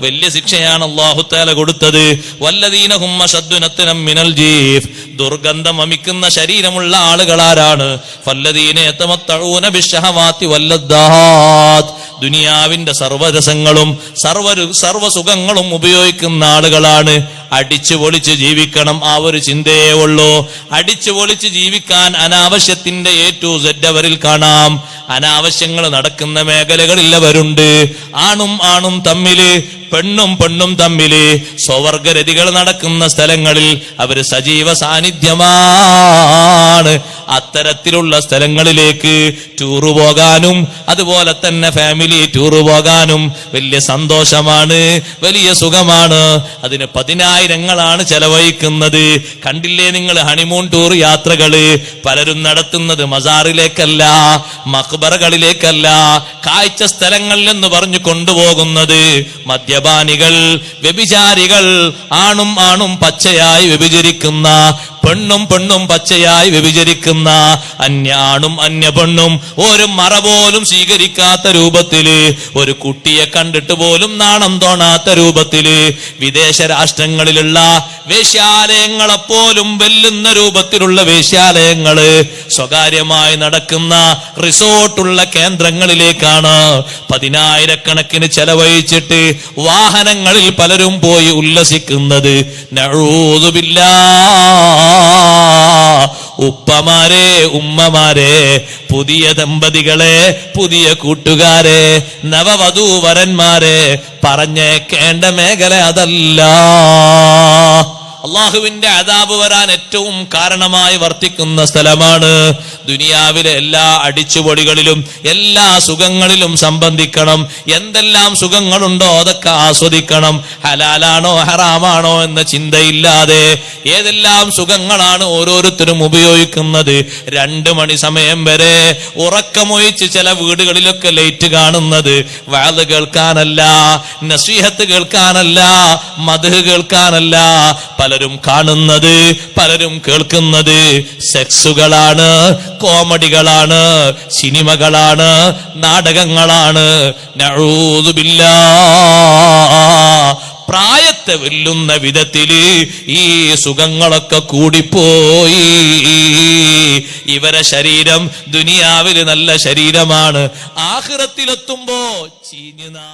വലിയ ശിക്ഷയാണ് അള്ളാഹുത്താല കൊടുത്തത്. അശദ്ദുനത്തിനം മിനൽ ജീഫ്. ദുർഗന്ധം വമിക്കുന്ന ശരീരമുള്ള ആളുകളാരാണ് ദുനിയാവിന്റെ സർവരസങ്ങളും സർവ സർവസുഖങ്ങളും ഉപയോഗിക്കുന്ന ആളുകളാണ്. അടിച്ചു പൊളിച്ച് ജീവിക്കണം ആ ഒരു ചിന്തയേ ഉള്ളൂ. അടിച്ചു പൊളിച്ച് ജീവിക്കാൻ അനാവശ്യത്തിന്റെ എ ടു സെഡ് അവരിൽ കാണാം. അനാവശ്യങ്ങൾ നടക്കുന്ന മേഖലകളിൽ അവരുണ്ട് ആണും ആണും തമ്മിൽ പെണ്ണും പെണ്ണും തമ്മിൽ സ്വവർഗരതികൾ നടക്കുന്ന സ്ഥലങ്ങളിൽ അവർ സജീവ സാന്നിധ്യമാണ്. അത്തരത്തിലുള്ള സ്ഥലങ്ങളിലേക്ക് ടൂറ് പോകാനും അതുപോലെ തന്നെ ഫാമിലി ടൂറ് പോകാനും വലിയ സന്തോഷമാണ് വലിയ സുഖമാണ്. അതിന് പതിനായിരങ്ങളാണ് ചെലവഴിക്കുന്നത്. കണ്ടില്ലേ നിങ്ങൾ ഹണിമൂൺ ടൂർ യാത്രകൾ? പലരും നടത്തുന്നത് മസാറിലേക്കല്ല മക്ബറകളിലേക്കല്ല കാഴ്ച സ്ഥലങ്ങളിൽ എന്ന് പറഞ്ഞു കൊണ്ടുപോകുന്നത് മദ്യപാനികൾ വ്യഭിചാരികൾ ആണും ആണും പച്ചയായി വ്യഭിചരിക്കുന്ന പെണ്ണും പെണ്ണും പച്ചയായി വ്യഭിചരിക്കുന്ന അന്യ ആണും അന്യ പെണ്ണും ഒരു മറ പോലും സ്വീകരിക്കാത്ത രൂപത്തിൽ ഒരു കുട്ടിയെ കണ്ടിട്ട് പോലും നാണം തോണാത്ത രൂപത്തിൽ വിദേശ രാഷ്ട്രങ്ങളിലുള്ള വേശ്യാലയങ്ങളെപ്പോലും വെല്ലുന്ന രൂപത്തിലുള്ള വേശ്യാലയങ്ങൾ സ്വകാര്യമായി നടക്കുന്ന റിസോർട്ടുള്ള കേന്ദ്രങ്ങളിലേക്കാണ് പതിനായിരക്കണക്കിന് ചെലവഴിച്ചിട്ട് വാഹനങ്ങളിൽ പലരും പോയി ഉല്ലസിക്കുന്നത്. നഴൂതുമില്ല ഉപ്പമാരെ ഉമ്മമാരെ പുതിയ ദമ്പതികളെ പുതിയ കൂട്ടുകാരെ നവവധൂവരന്മാരെ പറഞ്ഞേക്കേണ്ട മേഖല അതല്ല. അള്ളാഹുവിന്റെ അതാബ് വരാൻ ഏറ്റവും കാരണമായി വർത്തിക്കുന്ന സ്ഥലമാണ്. ദുനിയാവിലെ എല്ലാ അടിച്ചുപൊടികളിലും എല്ലാ സുഖങ്ങളിലും സംബന്ധിക്കണം. എന്തെല്ലാം സുഖങ്ങളുണ്ടോ അതൊക്കെ ആസ്വദിക്കണം. ഹലാലാണോ ഹറാമാണോ എന്ന ചിന്തയില്ലാതെ ഏതെല്ലാം സുഖങ്ങളാണ് ഓരോരുത്തരും ഉപയോഗിക്കുന്നത്. രണ്ട് മണി സമയം വരെ ഉറക്കമൊഴിച്ച് ചില വീടുകളിലൊക്കെ ലൈറ്റ് കാണുന്നത്. വാത് കേൾക്കാനല്ല നസീഹത്ത് കേൾക്കാനല്ല മധു കേൾക്കാനല്ല പലരും കാണുന്നത് പലരും കേൾക്കുന്നത്. സെക്സുകളാണ് കോമഡികളാണ് സിനിമകളാണ് നാടകങ്ങളാണ്. നഴൂതുമില്ല പ്രായത്തെ വെല്ലുന്ന വിധത്തിൽ ഈ സുഖങ്ങളൊക്കെ കൂടിപ്പോയി. ഇവരെ ശരീരം ദുനിയാവിൽ നല്ല ശരീരമാണ്. ആഹ്റത്തിലെത്തുമ്പോ ചീഞ്ഞു നാ